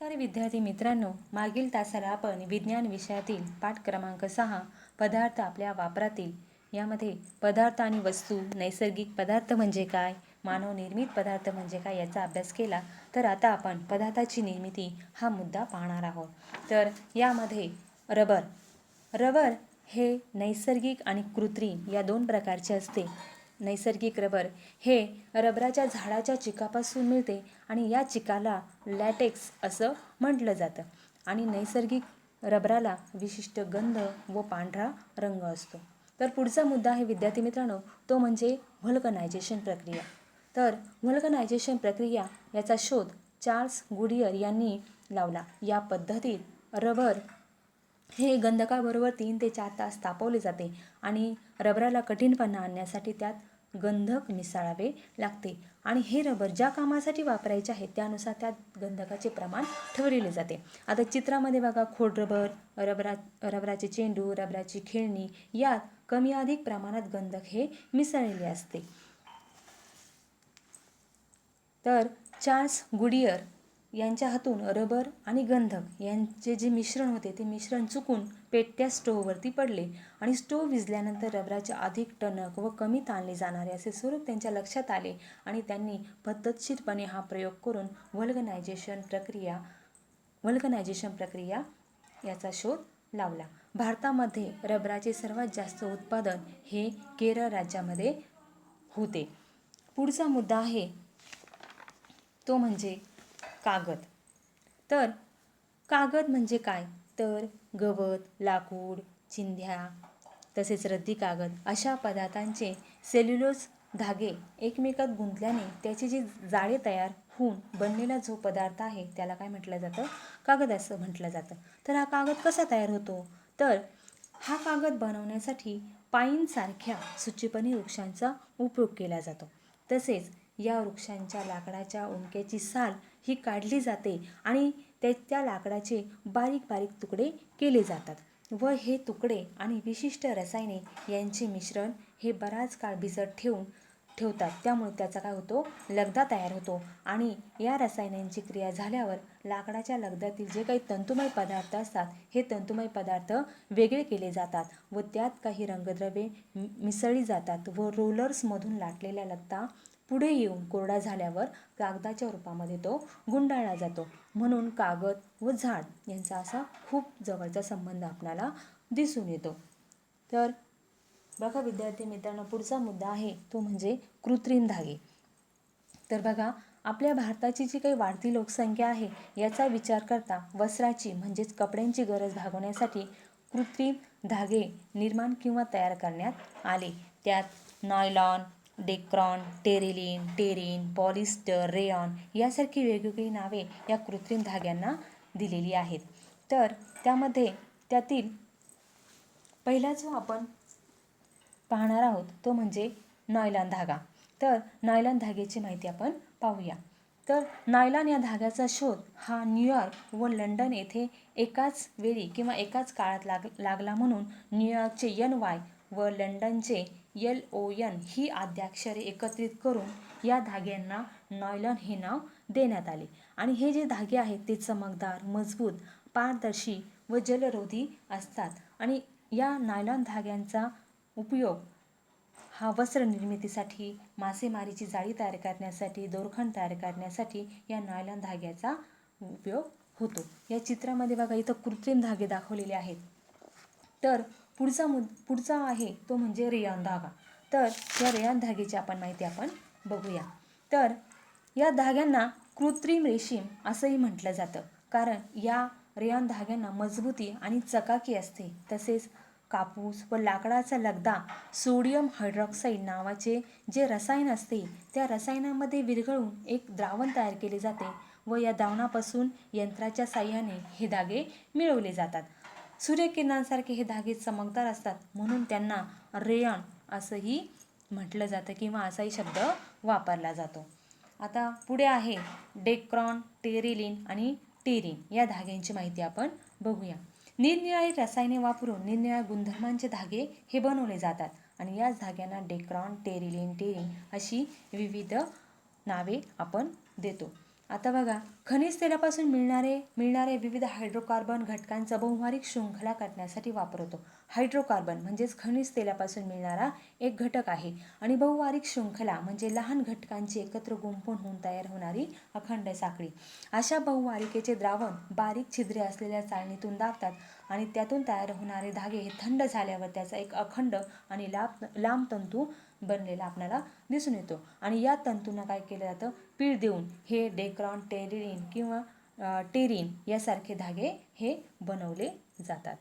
तर विद्यार्थी मित्रांनो मागील तासाला आपण विज्ञान विषयातील पाठ क्रमांक सहा पदार्थ आपल्या वापरातील यामध्ये पदार्थ आणि वस्तू नैसर्गिक पदार्थ म्हणजे काय मानवनिर्मित पदार्थ म्हणजे काय याचा अभ्यास केला तर आता आपण पदार्थाची निर्मिती हा मुद्दा पाहणार आहोत. तर यामध्ये रबर. रबर हे नैसर्गिक आणि कृत्रिम या दोन प्रकारचे असते. नैसर्गिक रबर हे रबराच्या झाडाच्या चिकापासून मिळते आणि या चिकाला लॅटेक्स असं म्हटलं जातं. आणि नैसर्गिक रबराला विशिष्ट गंध व पांढरा रंग असतो. तर पुढचा मुद्दा आहे विद्यार्थी मित्रांनो तो म्हणजे व्हल्कनायझेशन प्रक्रिया. तर व्हल्कनायझेशन प्रक्रिया याचा शोध चार्ल्स गुडियर यांनी लावला. या पद्धतीत रबर हे गंधकाबरोबर तीन ते चार तास तापवले जाते आणि रबराला कठीणपणा आणण्यासाठी त्यात गंधक मिसळावे लागते. आणि हे रबर ज्या कामासाठी वापरायचे आहे त्यानुसार त्यात गंधकाचे प्रमाण ठरवलेले जाते. आता चित्रामध्ये बघा खोड रबर रबरा रबराचे चेंडू रबराची खेळणी यात कमी अधिक प्रमाणात गंधक हे मिसळलेले असते. तर चार्ल्स गुडियर यांच्या हातून रबर आणि गंधक यांचे जे मिश्रण होते ते मिश्रण चुकून पेटत्या स्टोववरती पडले आणि स्टोव विजल्यानंतर रबराचे अधिक टणक व कमी ताणले जाणारे असे स्वरूप त्यांच्या लक्षात आले आणि त्यांनी पद्धतशीरपणे हा प्रयोग करून वल्गनायझेशन प्रक्रिया वल्गनायझेशन प्रक्रिया याचा शोध लावला. भारतामध्ये रबराचे सर्वात जास्त उत्पादन हे केरळ राज्यामध्ये होते. पुढचा मुद्दा आहे तो म्हणजे कागद. तर कागद म्हणजे काय? तर गवत लाकूड चिंध्या तसेच रद्दी कागद अशा पदार्थांचे सेल्युलोज धागे एकमेकात गुंतल्याने त्याचे जे जाळे तयार होऊन बनलेला जो पदार्थ आहे त्याला काय म्हटलं जातं? कागद असं म्हटलं जातं. तर हा कागद कसा तयार होतो? तर हा कागद बनवण्यासाठी पाईनसारख्या सुचिपणी वृक्षांचा उपयोग केला जातो. तसेच या वृक्षांच्या लाकडाच्या ओंडक्याची साल ही काढली जाते आणि त्या त्या लाकडाचे बारीक बारीक तुकडे केले जातात. व हे तुकडे आणि विशिष्ट रसायने यांचे मिश्रण हे बराच काळ भिजत ठेवून ठेवतात. त्यामुळे त्याचा काय होतो? लगदा तयार होतो. आणि या रसायनांची क्रिया झाल्यावर लाकडाच्या लगद्यातील जे काही तंतुमय पदार्थ असतात हे तंतुमय पदार्थ वेगळे केले जातात व त्यात काही रंगद्रव्ये मिसळली जातात व रोलर्समधून लाटलेल्या लगदा पुढे येऊन कोरडा झाल्यावर कागदाच्या रूपामध्ये तो गुंडाळला जातो. म्हणून कागद व झाड यांचा असा खूप जवळचा संबंध आपल्याला दिसून येतो. तर बघा विद्यार्थी मित्रांनो पुढचा मुद्दा आहे तो म्हणजे कृत्रिम धागे. तर बघा आपल्या भारताची जी काही वाढती लोकसंख्या आहे याचा विचार करता वस्त्राची म्हणजेच कपड्यांची गरज भागवण्यासाठी कृत्रिम धागे निर्माण किंवा तयार करण्यात आले. त्यात nylon dacron terylene terene polyester rayon यासारखी वेगवेगळी नावे या कृत्रिम धाग्यांना दिलेली आहेत. तर त्यामध्ये त्यातील पहिला जो आपण पाहणार आहोत तो म्हणजे नायलॉन धागा. तर नायलॉन धाग्याची माहिती आपण पाहूया. तर नायलॉन या धाग्याचा शोध हा न्यूयॉर्क व लंडन येथे एकाच वेळी किंवा एकाच काळात लाग लागला म्हणून न्यूयॉर्कचे यन वाय व लंडनचे यल ओ यन ही आद्याक्षरे एकत्रित करून या धाग्यांना नॉयलॉन हे नाव देण्यात आले. आणि हे जे धागे आहेत ते चमकदार मजबूत पारदर्शी व जलरोधी असतात. आणि या नायलॉन धाग्यांचा उपयोग हा वस्त्र निर्मितीसाठी मासेमारीची जाळी तयार करण्यासाठी दोरखंड तयार करण्यासाठी या नायलॉन धाग्याचा उपयोग होतो. या चित्रामध्ये बघा इथं कृत्रिम धागे दाखवलेले आहेत. तर पुढचा मुद पुढचा आहे तो म्हणजे रेयान धागा. तर या रेयान धाग्याची आपण माहिती आपण बघूया. तर या धाग्यांना कृत्रिम रेशीम असंही म्हटलं जातं. कारण या रेयान धाग्यांना मजबूती आणि चकाकी असते. तसेच कापूस व लाकडाचा लगदा सोडियम हायड्रॉक्साईड नावाचे जे रसायन असते त्या रसायनामध्ये विरघळून एक द्रावण तयार केले जाते व या द्रावणापासून यंत्राच्या साह्याने हे धागे मिळवले जातात. सूर्यकिरणांसारखे हे धागे चमकदार असतात. म्हणून त्यांना रेयॉन असंही म्हटलं जातं किंवा असाही शब्द वापरला जातो. आता पुढे आहे डेक्रॉन टेरिलिन आणि टेरिन. या धाग्यांची माहिती आपण बघूया. निरनिराळी रसायने वापरून निरनिराळ्या गुणधर्मांचे धागे हे बनवले जातात आणि याच धाग्यांना डेक्रॉन टेरिलिन टेरिन अशी विविध नावे आपण देतो. आता बघा खनिज तेलापासून मिळणारे मिळणारे विविध हायड्रोकार्बन घटकांचा बहुमारिक शृंखला करण्यासाठी वापरतो हायड्रोकार्बन म्हणजेच खनिज तेलापासून मिळणारा एक घटक आहे आणि बहुवारिक शृंखला म्हणजे लहान घटकांची एकत्र गुंफून होऊन तयार होणारी अखंड साखळी. अशा बहुवारिकेचे द्रावण बारीक छिद्रे असलेल्या चाळणीतून दाबतात आणि त्यातून तयार होणारे धागे हे थंड झाल्यावर त्याचा एक अखंड आणि लांब लांब तंतू बनलेला आपल्याला दिसून येतो. आणि या तंतूंना काय केलं जातं? पीळ देऊन हे डेक्रॉन टेरिन किंवा टेरिन यासारखे धागे हे बनवले जातात.